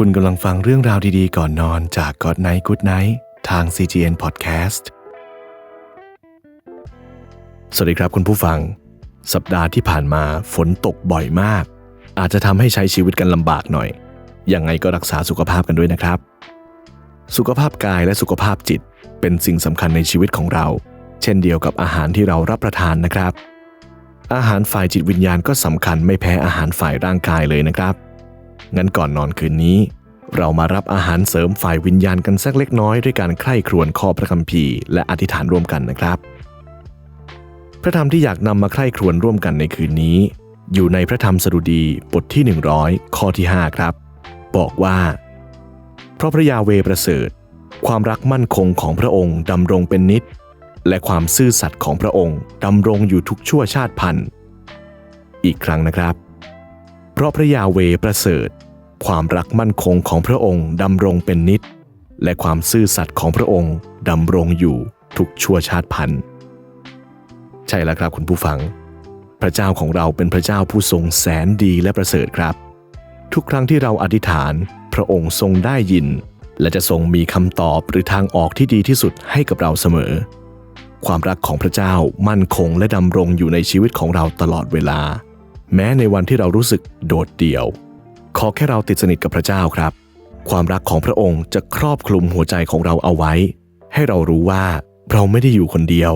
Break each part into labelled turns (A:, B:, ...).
A: คุณกำลังฟังเรื่องราวดีๆ ก่อนนอนจาก God Night Good Night ทาง CGN Podcast สวัสดีครับคุณผู้ฟัง สัปดาห์ที่ผ่านมาฝนตกบ่อยมาก อาจจะทำให้ใช้ชีวิตกันลำบากหน่อย ยังไงก็รักษาสุขภาพกันด้วยนะครับ สุขภาพกายและสุขภาพจิต เป็นสิ่งสำคัญในชีวิตของเรา เช่นเดียวกับอาหารที่เรารับประทานนะครับ อาหารฝ่ายจิตวิญญาณก็สำคัญไม่แพ้อาหารฝ่ายร่างกายเลยนะครับ งั้นก่อนนอนคืนนี้ เรามารับอาหารเสริมฝ่ายวิญญาณกันสักเล็กน้อยด้วยการใคร่ครวญข้อพระคัมภีร์และอธิษฐานร่วมกันนะครับ พระธรรมที่อยากนำมาใคร่ครวญร่วมกันในคืนนี้ อยู่ในพระธรรมสดุดีบทที่ 100 ข้อที่ 5 ครับ บอกว่า เพราะพระยาเวประเสริฐ ความรักมั่นคงของพระองค์ดำรงเป็นนิจและความซื่อสัตย์ของพระองค์ดำรงอยู่ทุกชั่วชาติพันธุ์ อีกครั้งนะครับ เพราะพระยาเวประเสริฐ ความรักมั่นคงของพระองค์ดำรงเป็นนิจและความซื่อสัตย์ของพระองค์ดำรงอยู่ทุกชั่วชาติพันธุ์ ใช่แล้วครับคุณผู้ฟัง พระเจ้าของเราเป็นพระเจ้าผู้ทรงแสนดีและประเสริฐครับ ทุกครั้งที่เราอธิษฐาน พระองค์ทรงได้ยิน และจะทรงมีคำตอบหรือทางออกที่ดีที่สุดให้กับเราเสมอ ความรักของพระเจ้ามั่นคงและดำรงอยู่ในชีวิตของเราตลอดเวลา แม้ในวันที่เรารู้สึกโดดเดี่ยว ขอแค่เราติดสนิทกับพระเจ้าครับ ความรักของพระองค์จะครอบคลุมหัวใจของเราเอาไว้ ให้เรารู้ว่าเราไม่ได้อยู่คนเดียว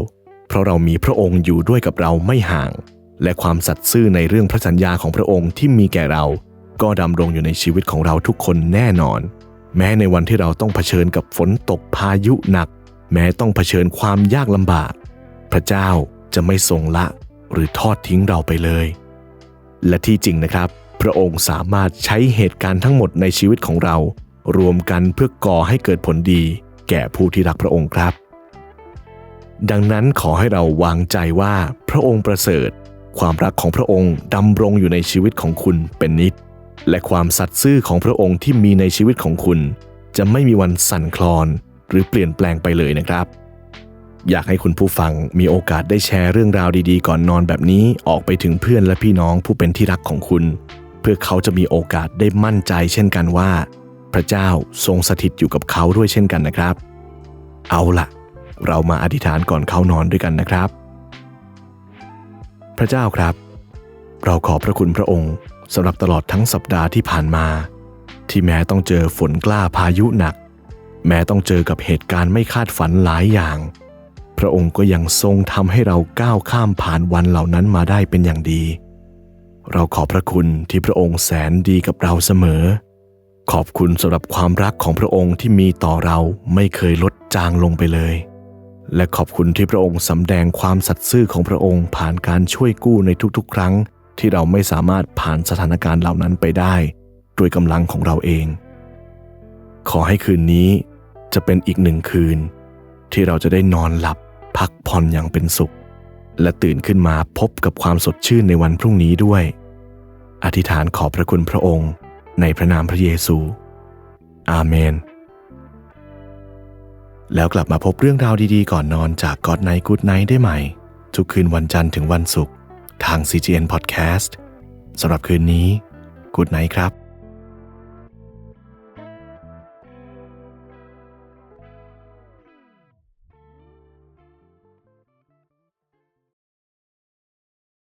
A: เพราะเรามีพระองค์อยู่ด้วยกับเราไม่ห่าง และความสัตย์ซื่อในเรื่องพระสัญญาของพระองค์ที่มีแก่เรา ก็ดำรงอยู่ในชีวิตของเราทุกคนแน่นอน แม้ในวันที่เราต้องเผชิญกับฝนตกพายุหนัก แม้ต้องเผชิญความยากลำบาก พระเจ้าจะไม่ทรงละหรือทอดทิ้งเราไปเลย และที่จริงนะครับ พระองค์สามารถใช้เหตุการณ์ทั้งหมดในชีวิตของเรา รวมกันเพื่อก่อให้เกิดผลดี แก่ผู้ที่รักพระองค์ครับ ดังนั้นขอให้เราวางใจว่าพระองค์ประเสริฐ ความรักของพระองค์ดำรงอยู่ในชีวิตของคุณเป็นนิจและความสัตย์ซื่อของพระองค์ที่มีในชีวิตของคุณ จะไม่มีวันสั่นคลอน หรือเปลี่ยนแปลงไปเลยนะครับ อยากให้คุณผู้ฟังมีโอกาสได้แชร์เรื่องราวดีๆ ก่อนนอนแบบนี้ออกไปถึงเพื่อนและพี่น้องผู้เป็นที่รักของคุณ เพื่อเขาจะมีโอกาสได้มั่นใจเช่นกันว่า พระเจ้าทรงสถิตอยู่กับเขาด้วยเช่นกันนะครับ เอาล่ะเรามาอธิษฐานก่อนเข้านอนด้วยกันนะครับ พระเจ้าครับ เราขอบพระคุณพระองค์สำหรับตลอดทั้งสัปดาห์ที่ผ่านมา ที่แม้ต้องเจอฝนกล้าพายุหนัก แม้ต้องเจอกับเหตุการณ์ไม่คาดฝันหลายอย่าง พระองค์ก็ยังทรงทำให้เราก้าวข้ามผ่านวันเหล่านั้นมาได้เป็นอย่างดี เราขอบพระคุณที่พระองค์แสนดีกับเราเสมอ ขอบคุณสำหรับความรักของพระองค์ที่มีต่อเราไม่เคยลดจางลงไปเลย และขอบคุณที่พระองค์สำแดงความสัตย์ซื่อของพระองค์ผ่านการช่วยกู้ในทุกๆ ครั้ง ที่เราไม่สามารถผ่านสถานการณ์เหล่านั้นไปได้ ด้วยกำลังของเราเอง ขอให้คืนนี้จะเป็นอีกหนึ่งคืน ที่เราจะได้นอนหลับ พักผ่อนอย่างเป็นสุข และตื่นขึ้นมาพบกับความสดชื่นในวันพรุ่งนี้ด้วย อธิษฐานขอบพระคุณพระองค์ในพระนามพระเยซู อาเมน แล้วกลับมาพบเรื่องราวดีๆ ก่อนนอนจากกอดไนกูดไนได้ใหม่ ทุกคืนวันจันทร์ถึงวันศุกร์ทาง CGN Podcast สำหรับคืนนี้กูดไนครับ